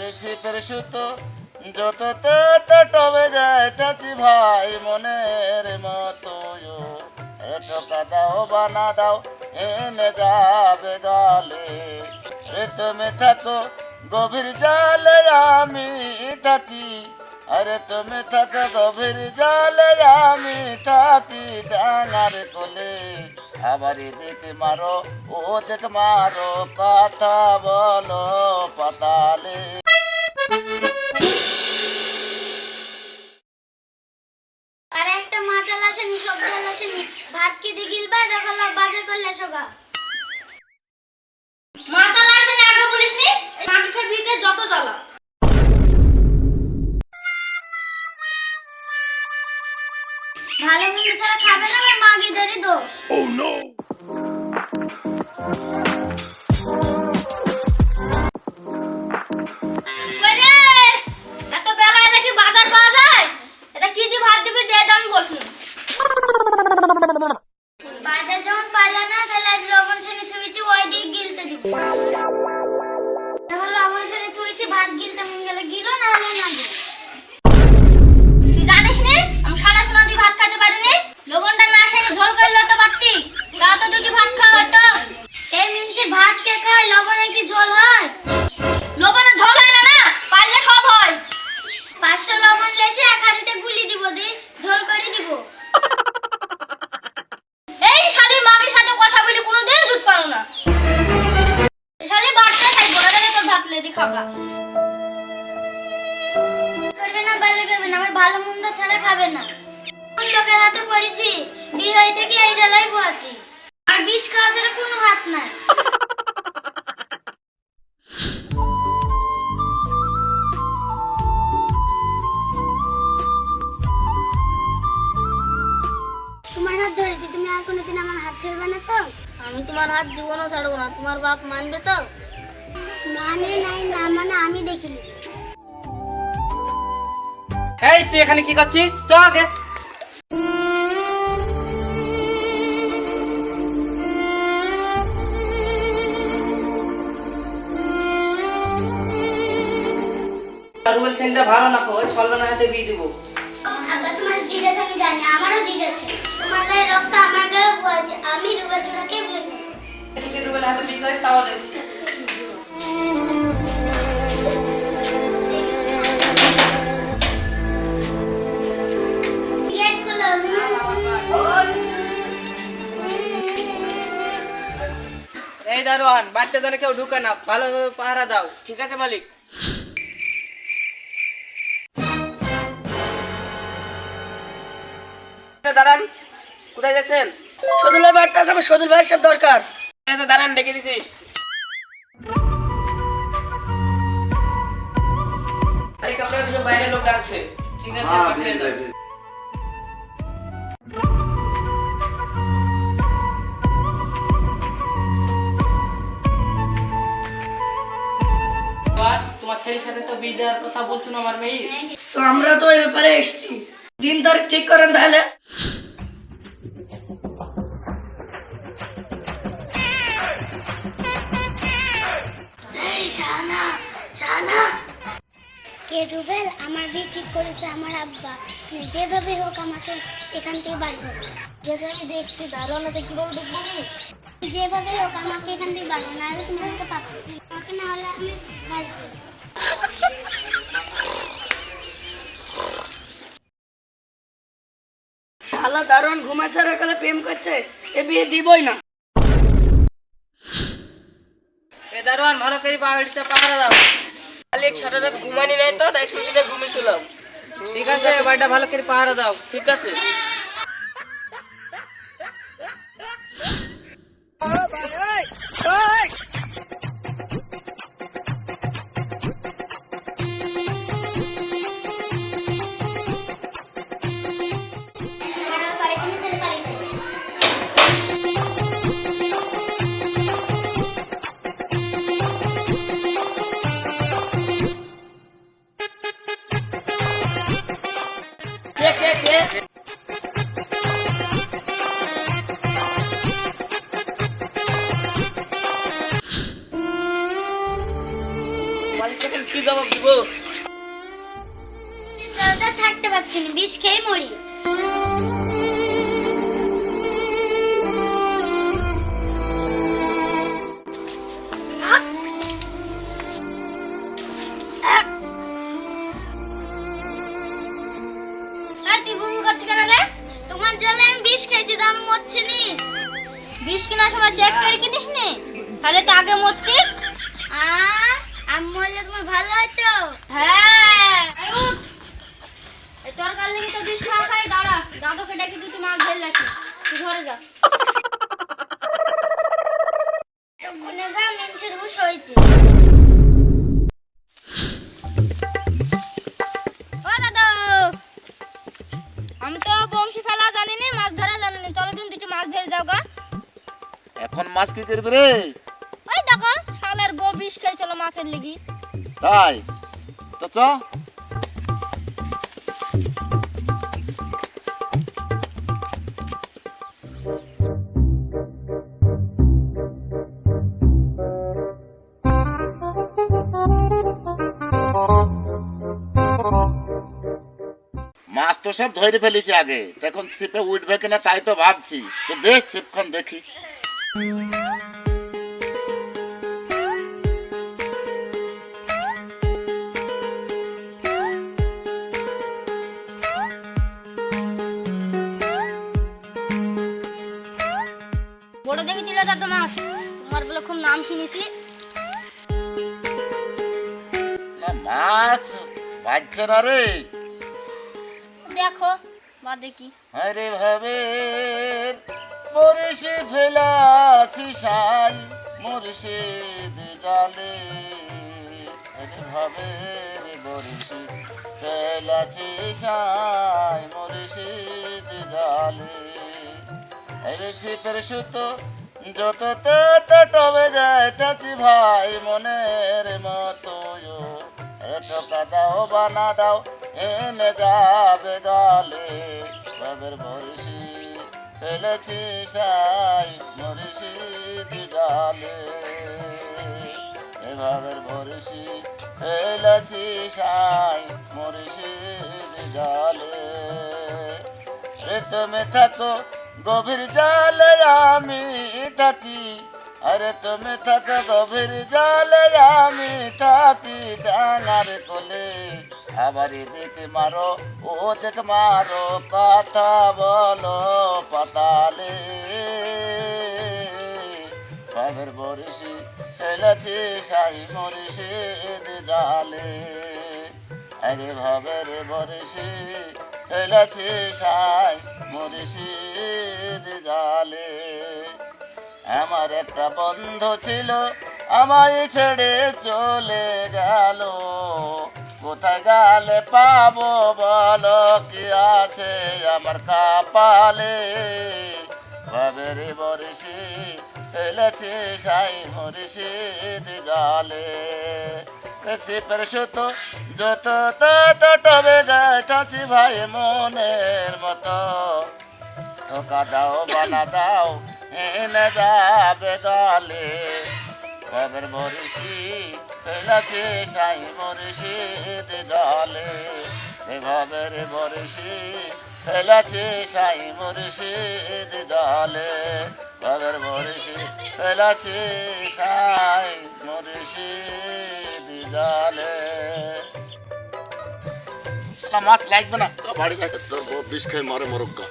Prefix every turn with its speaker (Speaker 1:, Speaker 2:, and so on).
Speaker 1: রিসিপের সুতো যততে তো টবে যায় চাচি ভাই মনের মতো টোকা দাও বানা দাও এনে যাবে গালে এ তুমি থাকো গভীর জালে, আমি থাকি। আরে তুমি থাকো গভীর জালে, আমি থাকি ডাঙার কোলে। আবার এদিকে মারো ও দেখ মারো, কথা বলো পাতালে।
Speaker 2: আর একটা ভাত কি দিগিল বা বাজার করলে সোগা। মাচাল আসেনি আগে বলিসনি? মাকে খেয়ে ভিতে যত জ্বালা। ভালো মন্দ ছাড়া খাবে না আমার মাগিদেরই দোষ। ওরে, খাবা। করবে না বাইরে করবে না আমার ভালো মন্দ ছাড়া খাবে না। কোন লোকের হাতে পড়েছি? বিয়ে হয়ে থেকে এই জ্বালাই পোয়াছি আর বিষ খাওয়া ছাড়া কোনো হাত নাই। তোমার হাত ধরেছি তুমি আর কোনোদিন আমার হাত ছাড়বে না তো? আমি তোমার হাত জীবনও ছাড়বো না তোমার বাপ মানবে তো? মানে নাই না মানে আমি দেখিনি।
Speaker 3: এই তুই এখানে কি করছিস? চ আগে। রুবেল ছেলেটা ভালো না ওই ছলনা হাতে বিয়ে দিব।
Speaker 2: আব্বা তোমার জিজ আমি জানি আমারও জিজ আছে। তোমার গায়ে রক্ত আমার গায়ে বয়েছে আমি রুবা ছোড়াকে বিয়ে করব।
Speaker 3: রুবেল হাতে বিয়ে করিস তাও দেখছি। এই দারোয়ান বাড়িতে যেন কেউ ঢুকে না ভালোভাবে পাহারা দাও ঠিক আছে মালিক? দাঁড়ান কোথায় যাচ্ছেন?
Speaker 4: সদুলের বাড়িতে আছে আমার সদুল ভাইয়ের সাথে দরকার।
Speaker 3: দাঁড়ান ডেকে দিছি বাইরের লোক ডাকছে ঠিক আছে তোমার ছেলের সাথে তো বিয়ে দেওয়ার কথা বলছো না আমার মেয়ে?
Speaker 4: তো আমরা তো এই ব্যাপারে এসেছি। দিন তারিখ ঠিক করেন তাহলে।
Speaker 2: কে রুবেল আমার বিয়ে ঠিক করেছে আমার আব্বা। তুমি যেভাবে হোক আমাকে এখান থেকে বার করো। যেটা আমি দেখছি দারুণ আছে কীভাবে আমি যেভাবে হোক আমাকে এখান থেকে বার করো নাহলে তুমি আমাকে পাবো আমাকে না হলে আমি বাঁচবো।
Speaker 4: শালা দারুণ ঘুমাচ্ছে এখানে প্রেম করছে। এ বিয়ে দিবই না।
Speaker 3: এ দারোয়ান ভালো করে বাড়িতে পাহারা দাও। খালি সারা রাত ঘুমানি নাই তো তাই ছুটিতে ঘুমিয়েছিলাম। ঠিক আছে বাড়িটা ভালো করে পাহারা দাও ঠিক আছে? জবাব দিব
Speaker 2: থাকতে পারছি না, বিষ খেয়ে মরি। তোমার জালে আমি বিষ খেয়েছি তো মরছি নি। বিষ কেনার সময় চেক করে কিনিস নি তাহলে তো আগে মরতি আমি মরলে তোমার ভালো হতো হ্যাঁ। এই তরকার লেগে তো বিষ খাওয়া খাই দাঁড়া। দাদুকে ডেকে দুটো মাছ ধরে রাখি তুই ঘরে যা। গুনেগা মেনসের হুশ হয়েছে। ও দাদু! আমি তো বংশী ফেলা জানি না মাছ ধরা জানি না চলো তুমি দুটো মাছ ধরে যাও গা।
Speaker 1: এখন মাছ কি করবি রে?
Speaker 2: ওই দেখো শালের বউ বিষ খেয়েছিল মাছের লিগি।
Speaker 1: তাই। তো চ। মাছ তো সব ধরে ফেলেছি আগে। এখন ছিপে উঠবে কিনা তাই তো ভাবছি। তো দেখ ছিপখন দেখি।
Speaker 2: দাদু মাছ তোমার বলে খুব নাম শুনেছি।
Speaker 1: মাছ বাজছে না রে।
Speaker 2: দেখো বা দেখি।
Speaker 1: আরে ভাবে পরিষে ফেলাছি সাই মুর্শিদ জালে। আরে ভাবে বরিশি ফেলাছি সাই মুর্শিদ জালে। আরে ছিপের সুতো যত তত টবে যায় চাচি ভাই মনের মতো টোকা দাও, বানা দাও, এনে যাবে গালে। বাবের বরিশি ফেলেছি সাই মরিষি দিগালে এভাবের বরিশি ফেলেছি সাই মরিষি দিগালে রে তুমি থাকো গভীর জালে আমি থাকি। আরে তুমি থাকো গভীর জালে, আমি থাকি ডাঙার কোলে। আবার এদিকে মারো ও দেখ মারো, কথা বলো পাতালে। বাবের বরিশি ফেলেছি সাই মরিষি জালে। আরে ভাবের বরিশি ফেলেছি সাই জালে। আমার একটা বন্ধু ছিল, আমায় ছেড়ে চলে গেল। কোথায় গেলে পাবো বলো কি আছে আমার কাপালে? ভাবের বরিশি ফেলেছি সাই মরিষি জালে। ছিপের সুতো যত তত টবে যায় চাচি ভাই মনের মতো। ধোকা দাও, বানা দাও, এনে যাবে গালে কবের বরিশি ফেলাছে সাই মরিষি জালে। এভাবে রে বরিশি ফেলাছে সাই মরিষি জালে। কবের বরিশি ফেলাছে সাই মরিষি জালে মাছ লাগবে না। বাড়ি যাই তোর বিষ খাই মরে মরুক গা।